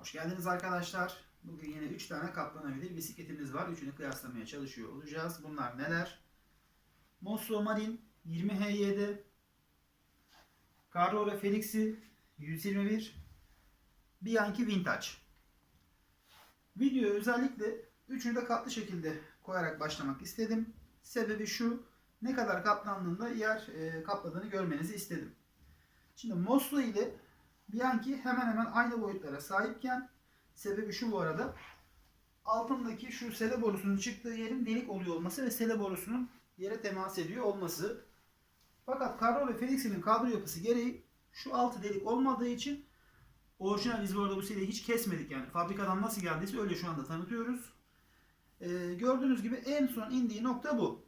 Hoş geldiniz arkadaşlar. Bugün yine 3 tane katlanabilir bisikletimiz var. Üçünü kıyaslamaya çalışıyor olacağız. Bunlar neler? Mosso Marine 20 HYD Carrora Felix'i 121 Bianchi Vintage Videoyu özellikle üçünü de katlı şekilde koyarak başlamak istedim. Sebebi şu, ne kadar katlandığında yer e, kapladığını görmenizi istedim. Şimdi Mosso ile Bianchi hemen hemen aynı boyutlara sahipken sebebi şu bu arada altındaki şu sele borusunun çıktığı yerin delik oluyor olması ve sele borusunun yere temas ediyor olması. Fakat Carrera Felix'in kadro yapısı gereği şu altı delik olmadığı için orijinal biz bu arada bu seleyi hiç kesmedik yani. Fabrikadan nasıl geldiyse öyle şu anda tanıtıyoruz. Ee, gördüğünüz gibi en son indiği nokta bu.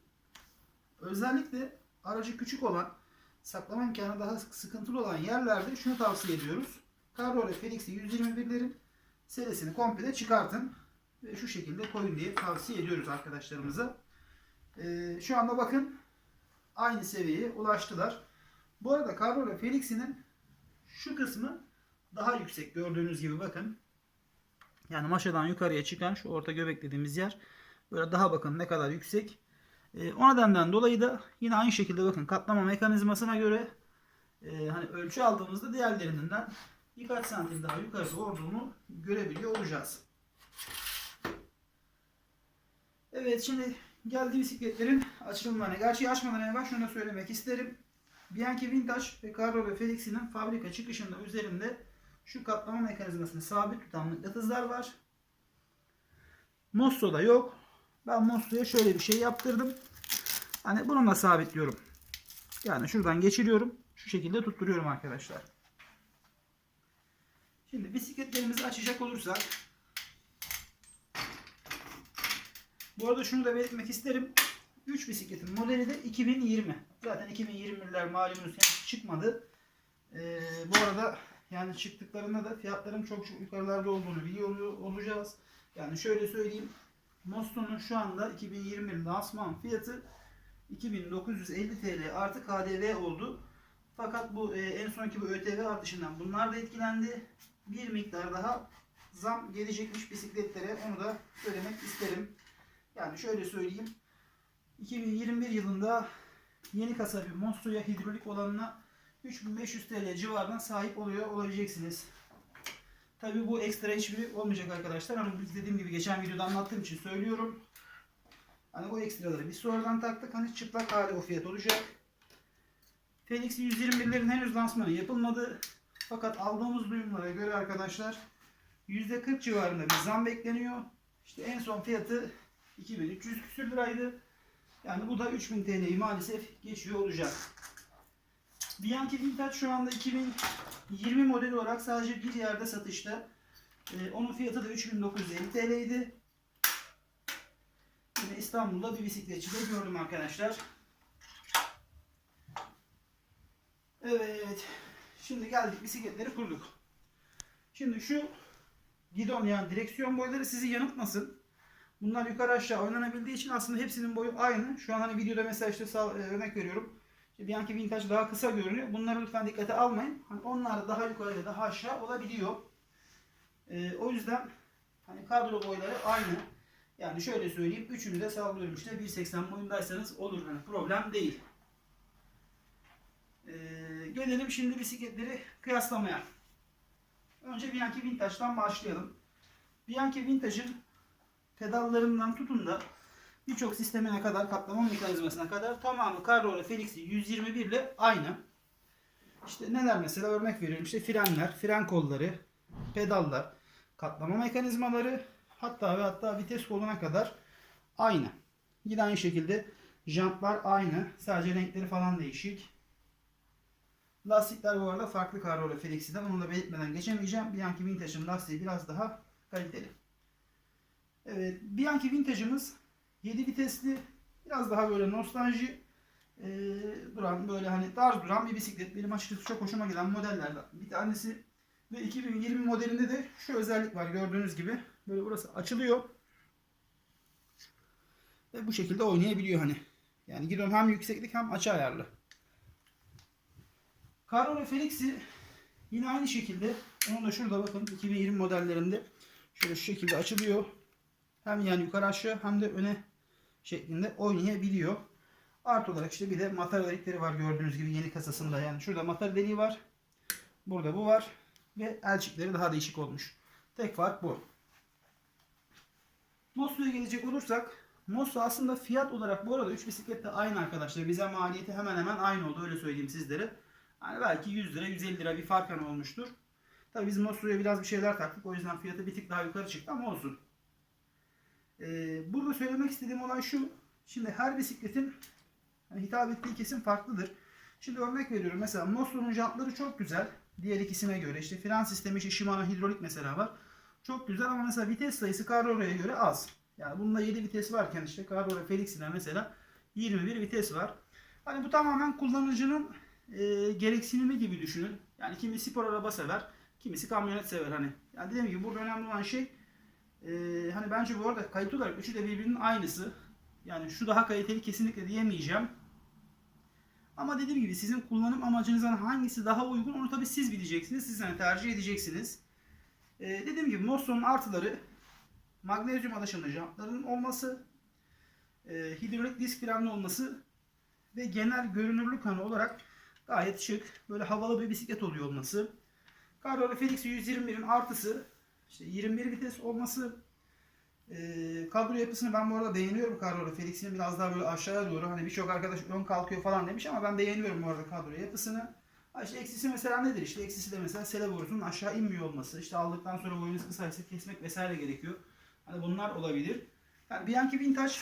Özellikle aracı küçük olan saklama imkanı daha sıkıntılı olan yerlerde şunu tavsiye ediyoruz. Carrera Felix'i 121'lerin serisini komple çıkartın ve şu şekilde koyun diye tavsiye ediyoruz arkadaşlarımıza. Ee, şu anda bakın aynı seviyeye ulaştılar. Bu arada Carrera Felix'inin şu kısmı daha yüksek gördüğünüz gibi bakın. Yani maşadan yukarıya çıkan şu orta göbek dediğimiz yer böyle daha bakın ne kadar yüksek. E, o nedenden dolayı da yine aynı şekilde bakın katlama mekanizmasına göre e, hani ölçü aldığımızda diğerlerinden birkaç santim daha yukarıda olduğunu görebiliyor olacağız. Evet şimdi geldi bisikletlerin açılımlarına. Gerçi açmadan evvel şunu da söylemek isterim. Bianchi Vintage ve Carrera Felix'in fabrika çıkışında üzerinde şu katlama mekanizmasını sabit tutan mıknatıslar var. Mosso'da yok. Ben Mosso'ya şöyle bir şey yaptırdım. Hani bununla sabitliyorum. Yani şuradan geçiriyorum. Şu şekilde tutturuyorum arkadaşlar. Şimdi bisikletlerimizi açacak olursak bu arada şunu da belirtmek isterim. 3 bisikletin modeli de 2020. Zaten 2020'ler malumunuz henüz çıkmadı. Ee, bu arada yani çıktıklarında da fiyatların çok çok yukarılarda olduğunu biliyor olacağız. Yani şöyle söyleyeyim. Moston'un şu anda 2020 lansman fiyatı 2950 TL artı KDV oldu. Fakat bu e, en sonki bu ÖTV artışından bunlar da etkilendi. Bir miktar daha zam gelecekmiş bisikletlere onu da söylemek isterim. Yani şöyle söyleyeyim. 2021 yılında yeni kasa bir Monsto'ya hidrolik olanına 3500 TL civarına sahip oluyor olabileceksiniz. Tabi bu ekstra hiçbir olmayacak arkadaşlar ama biz dediğim gibi geçen videoda anlattığım için söylüyorum. Hani o ekstraları biz sonradan taktık. Hani çıplak hali o fiyat olacak. Felix 121'lerin henüz lansmanı yapılmadı. Fakat aldığımız duyumlara göre arkadaşlar %40 civarında bir zam bekleniyor. İşte en son fiyatı 2300 küsür liraydı. Yani bu da 3000 TL'yi maalesef geçiyor olacak. Bianchi Vintage şu anda 2020 model olarak sadece bir yerde satışta. Ee, onun fiyatı da 3950 TL idi. Yine İstanbul'da bir bisikletçide gördüm arkadaşlar. Evet. Şimdi geldik bisikletleri kurduk. Şimdi şu gidon yani direksiyon boyları sizi yanıltmasın. Bunlar yukarı aşağı oynanabildiği için aslında hepsinin boyu aynı. Şu an hani videoda mesela işte sağ, e, örnek veriyorum. İşte Bianchi Vintage daha kısa görünüyor. Bunları lütfen dikkate almayın. Hani onlar da daha yukarı ve daha aşağı olabiliyor. Ee, o yüzden hani kadro boyları aynı. Yani şöyle söyleyeyim. Üçünü de sallıyorum işte 1.80 boyundaysanız olur. Hani problem değil. Ee, gelelim şimdi bisikletleri kıyaslamaya. Önce Bianchi Vintage'dan başlayalım. Bianchi Vintage'ın pedallarından tutun da birçok sistemine kadar, kaplama mekanizmasına kadar tamamı Carrera Felix'i 121 ile aynı. İşte neler mesela örnek veriyorum işte frenler, fren kolları, pedallar, katlama mekanizmaları hatta ve hatta vites koluna kadar aynı. Yine aynı şekilde jantlar aynı. Sadece renkleri falan değişik. Lastikler bu arada farklı Carrera Felix'den. Onu da belirtmeden geçemeyeceğim. Bianchi Vintage'ın lastiği biraz daha kaliteli. Evet, Bianchi Vintage'ımız 7 vitesli, biraz daha böyle nostalji e, duran, böyle hani tarz duran bir bisiklet. Benim açıkçası çok hoşuma giden modellerden bir tanesi. Ve 2020 modelinde de şu özellik var gördüğünüz gibi. Böyle burası açılıyor. Ve bu şekilde oynayabiliyor hani. Yani gidon hem yükseklik hem açı ayarlı. Carrera Felix'i yine aynı şekilde Onun da şurada bakın 2020 modellerinde şöyle şu şekilde açılıyor. Hem yani yukarı aşağı hem de öne şeklinde oynayabiliyor. Artı olarak işte bir de matara delikleri var gördüğünüz gibi yeni kasasında. Yani şurada matara deliği var. Burada bu var. Ve elçikleri daha değişik olmuş. Tek fark bu. Mosso'ya gelecek olursak Mosso aslında fiyat olarak bu arada 3 bisiklet de aynı arkadaşlar. Bize maliyeti hemen hemen aynı oldu öyle söyleyeyim sizlere. Yani belki 100 lira 150 lira bir fark hani olmuştur. Tabii biz Mosso'ya biraz bir şeyler taktık. O yüzden fiyatı bir tık daha yukarı çıktı ama olsun. Ee, burada söylemek istediğim olay şu. Şimdi her bisikletin hani hitap ettiği kesim farklıdır. Şimdi örnek veriyorum. Mesela Mosso'nun jantları çok güzel. Diğer ikisine göre. işte fren sistemi işte Shimano hidrolik mesela var. Çok güzel ama mesela vites sayısı Carrora'ya göre az. Yani bunda 7 vites varken işte Carrora Felix'inde mesela 21 vites var. Hani bu tamamen kullanıcının e, gereksinimi gibi düşünün. Yani kimi spor araba sever, kimisi kamyonet sever hani. Yani dediğim gibi burada önemli olan şey e, hani bence bu arada kalite olarak üçü de birbirinin aynısı. Yani şu daha kaliteli kesinlikle diyemeyeceğim. Ama dediğim gibi sizin kullanım amacınızdan hangisi daha uygun onu tabii siz bileceksiniz. Siz hani tercih edeceksiniz. Ee, dediğim gibi Mosso'nun artıları magnezyum alaşımlı jantların olması, e, hidrolik disk frenli olması ve genel görünürlük hani olarak gayet şık, böyle havalı bir bisiklet oluyor olması. Carrera Felix 121'in artısı işte 21 vites olması. E, kadro yapısını ben bu arada beğeniyorum Carrera Felix'in biraz daha böyle aşağıya doğru hani birçok arkadaş ön kalkıyor falan demiş ama ben beğeniyorum bu arada kadro yapısını. Ha işte eksisi mesela nedir işte eksisi de mesela sele borusunun aşağı inmiyor olması işte aldıktan sonra boyunuz kısaysa kesmek vesaire gerekiyor. Hani bunlar olabilir. Yani Bianchi Vintage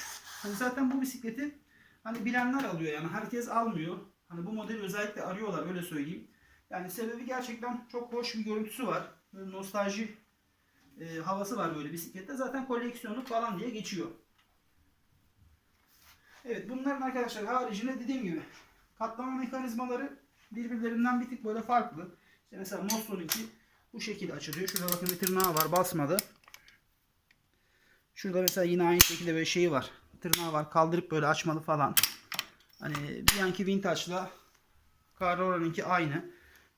hani zaten bu bisikleti hani bilenler alıyor yani herkes almıyor. Hani bu modeli özellikle arıyorlar öyle söyleyeyim. Yani sebebi gerçekten çok hoş bir görüntüsü var. Böyle nostalji e, havası var böyle bisiklette. Zaten koleksiyonluk falan diye geçiyor. Evet bunların arkadaşlar haricinde dediğim gibi katlama mekanizmaları birbirlerinden bir tık böyle farklı. İşte mesela Mosso'nunki bu şekilde açılıyor. Şurada bakın bir tırnağı var basmadı. Şurada mesela yine aynı şekilde böyle şeyi var. Tırnağı var kaldırıp böyle açmalı falan. Hani Bianchi Vintage'la Carrora'nınki aynı.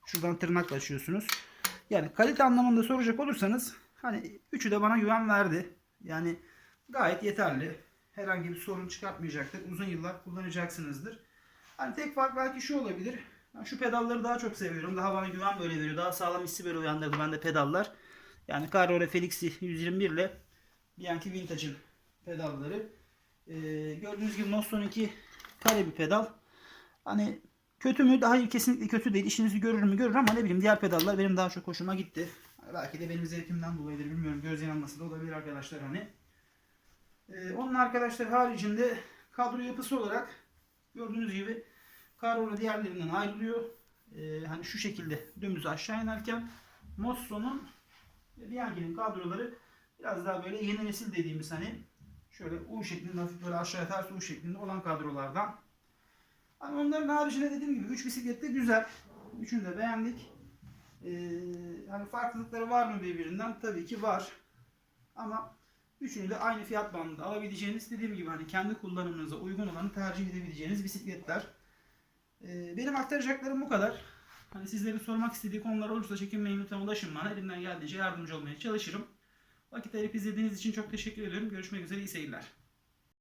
Şuradan tırnakla açıyorsunuz. Yani kalite anlamında soracak olursanız hani üçü de bana güven verdi. Yani gayet yeterli. Herhangi bir sorun çıkartmayacaktır. Uzun yıllar kullanacaksınızdır. Hani tek fark belki şu olabilir. Ben şu pedalları daha çok seviyorum. Daha bana güven böyle veriyor. Daha sağlam hissi böyle uyandırdı bende pedallar. Yani Carrera Felix'i 121 ile Bianchi Vintage'ın pedalları. Ee, gördüğünüz gibi Mosso'nunki kare bir pedal. Hani kötü mü? Daha kesinlikle kötü değil. İşinizi görür mü? Görür ama ne bileyim diğer pedallar benim daha çok hoşuma gitti. Belki de benim zevkimden dolayıdır bilmiyorum. Göz yanılması da olabilir arkadaşlar hani. Ee, onun arkadaşlar haricinde kadro yapısı olarak gördüğünüz gibi Carrera diğerlerinden ayrılıyor. Ee, hani şu şekilde dümdüz aşağı inerken Mosso'nun Bianchi'nin kadroları biraz daha böyle yeni nesil dediğimiz hani şöyle U şeklinde hafif böyle aşağıya ters U şeklinde olan kadrolardan. Hani onların haricinde dediğim gibi 3 bisiklet de güzel. Üçünü de beğendik. Ee, hani farklılıkları var mı birbirinden? Tabii ki var. Ama üçünü de aynı fiyat bandında alabileceğiniz dediğim gibi hani kendi kullanımınıza uygun olanı tercih edebileceğiniz bisikletler. Ee, benim aktaracaklarım bu kadar. Hani sizlerin sormak istediği konular olursa çekinmeyin lütfen ulaşın bana. Elimden geldiğince yardımcı olmaya çalışırım. Vakit ayırıp izlediğiniz için çok teşekkür ediyorum. Görüşmek üzere iyi seyirler.